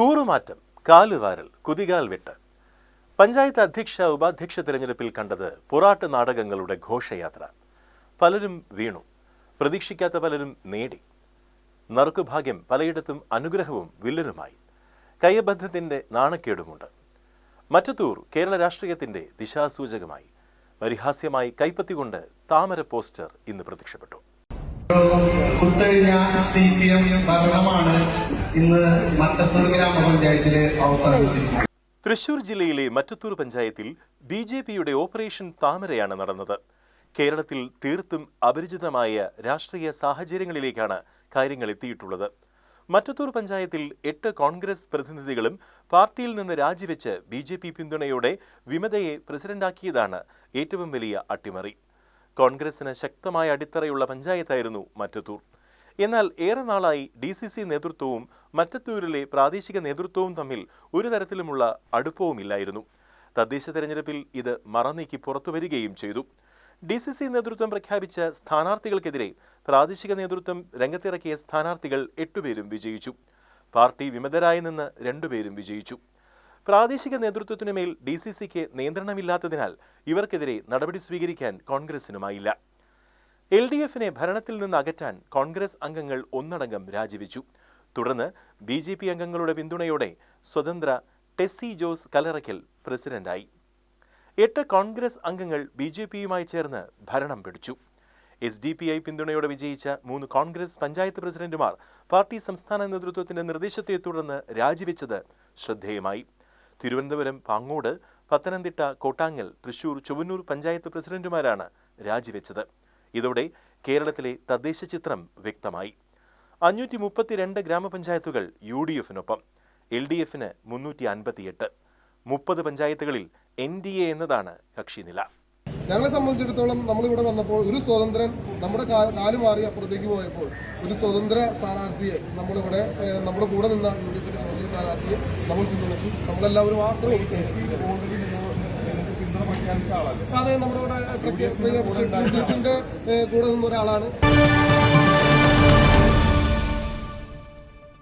കൂറുമാറ്റം കാലുവാരൽ കുതികാൽ വെട്ട്. പഞ്ചായത്ത് അധ്യക്ഷ ഉപാധ്യക്ഷ തിരഞ്ഞെടുപ്പിൽ കണ്ടത് പൊറാട്ട് നാടകങ്ങളുടെ ഘോഷയാത്ര. പലരും വീണു. പ്രതീക്ഷിക്കാത്ത പലരും നേടി. നറുക്കുഭാഗ്യം പലയിടത്തും അനുഗ്രഹവും വില്ലനുമായി. കയ്യബന്ധത്തിന്റെ നാണക്കേടുമുണ്ട്. മറ്റത്തൂർ കേരള രാഷ്ട്രീയത്തിന്റെ ദിശാസൂചകമായി. പരിഹാസ്യമായി കൈപ്പത്തികൊണ്ട് താമര പോസ്റ്റർ ഇന്ന് പ്രത്യക്ഷപ്പെട്ടു. കുത്തഴിഞ്ഞ സി പി എം ഭരണമാണ് ഇന്ന് മട്ടത്തൂർ ഗ്രാമപഞ്ചായത്തിൽ അവസാനിച്ചിരിക്കുന്നത് തൃശൂർ ജില്ലയിലെ മറ്റത്തൂർ പഞ്ചായത്തിൽ ബി ജെ പിയുടെ ഓപ്പറേഷൻ താമരയാണ് നടന്നത്. കേരളത്തിൽ തീർത്തും അപരിചിതമായ രാഷ്ട്രീയ സാഹചര്യങ്ങളിലേക്കാണ് കാര്യങ്ങൾ എത്തിയിട്ടുള്ളത്. മറ്റത്തൂർ പഞ്ചായത്തിൽ എട്ട് കോൺഗ്രസ് പ്രതിനിധികളും പാർട്ടിയിൽ നിന്ന് രാജിവെച്ച് ബി ജെ പി പിന്തുണയോടെ വിമതയെ പ്രസിഡന്റാക്കിയതാണ് ഏറ്റവും വലിയ അട്ടിമറി. കോൺഗ്രസിന് ശക്തമായ അടിത്തറയുള്ള പഞ്ചായത്തായിരുന്നു മറ്റത്തൂർ. എന്നാൽ ഏറെ നാളായി ഡി സി സി നേതൃത്വവും മറ്റത്തൂരിലെ പ്രാദേശിക നേതൃത്വവും തമ്മിൽ ഒരു തരത്തിലുമുള്ള അടുപ്പവുമില്ലായിരുന്നു. തദ്ദേശ തെരഞ്ഞെടുപ്പിൽ ഇത് മറനീക്കി പുറത്തുവരികയും ചെയ്തു. ഡി സി സി നേതൃത്വം പ്രഖ്യാപിച്ച സ്ഥാനാർത്ഥികൾക്കെതിരെ പ്രാദേശിക നേതൃത്വം രംഗത്തിറക്കിയ സ്ഥാനാർത്ഥികൾ എട്ടുപേരും വിജയിച്ചു. പാർട്ടി വിമതരായി നിന്ന് രണ്ടുപേരും വിജയിച്ചു. പ്രാദേശിക നേതൃത്വത്തിനുമേൽ ഡി സി സിക്ക് നിയന്ത്രണമില്ലാത്തതിനാൽ ഇവർക്കെതിരെ നടപടി സ്വീകരിക്കാൻ കോൺഗ്രസിനുമായില്ല. എൽ ഡി എഫിനെ ഭരണത്തിൽ നിന്ന് അകറ്റാൻ കോൺഗ്രസ് അംഗങ്ങൾ ഒന്നടങ്കം രാജിവെച്ചു. തുടർന്ന് ബി ജെ പി അംഗങ്ങളുടെ പിന്തുണയോടെ സ്വതന്ത്ര ടെസ്സി ജോസ് കലറയ്ക്കൽ പ്രസിഡന്റായി. എട്ട് കോൺഗ്രസ് അംഗങ്ങൾ ബി ജെ പിയുമായി ചേർന്ന് ഭരണം പിടിച്ചു. എസ് ഡി പി ഐ പിന്തുണയോടെ വിജയിച്ച മൂന്ന് കോൺഗ്രസ് പഞ്ചായത്ത് പ്രസിഡന്റുമാർ പാർട്ടി സംസ്ഥാന നേതൃത്വത്തിന്റെ നിർദ്ദേശത്തെ തുടർന്ന് രാജിവെച്ചത് ശ്രദ്ധേയമായി. തിരുവനന്തപുരം പാങ്ങോട് പത്തനംതിട്ട കോട്ടാങ്ങൽ തൃശൂർ ചുവന്നൂർ പഞ്ചായത്ത് പ്രസിഡന്റുമാരാണ് രാജിവെച്ചത്. ഇതോടെ കേരളത്തിലെ തദ്ദേശ ചിത്രം വ്യക്തമായി. അഞ്ഞൂറ്റി മുപ്പത്തിരണ്ട് ഗ്രാമപഞ്ചായത്തുകൾ യു ഡി എഫിനൊപ്പം എൽ ഡി എഫിന് മുന്നൂറ്റി അൻപത്തിയെട്ട് മുപ്പത് പഞ്ചായത്തുകളിൽ എൻ ഡി എ എന്നതാണ് കക്ഷിനില ഞങ്ങളെ സംബന്ധിച്ചിടത്തോളം നമ്മളിവിടെ വന്നപ്പോൾ ഒരു സ്വതന്ത്രൻ നമ്മുടെ കാൽ മാറി അപ്പുറത്തേക്ക് പോയപ്പോൾ ഒരു സ്വതന്ത്ര സ്ഥാനാർത്ഥിയെ നമ്മളിവിടെ നമ്മുടെ കൂടെ നിന്ന യു ഡി എഫിന്റെ സ്വതന്ത്ര സ്ഥാനാർത്ഥിയെ നമ്മൾ പിന്തുണച്ചു. നമ്മളെല്ലാവരും മാത്രം അതെ നമ്മുടെ ഇവിടെ കൂടെ നിന്ന ഒരാളാണ്.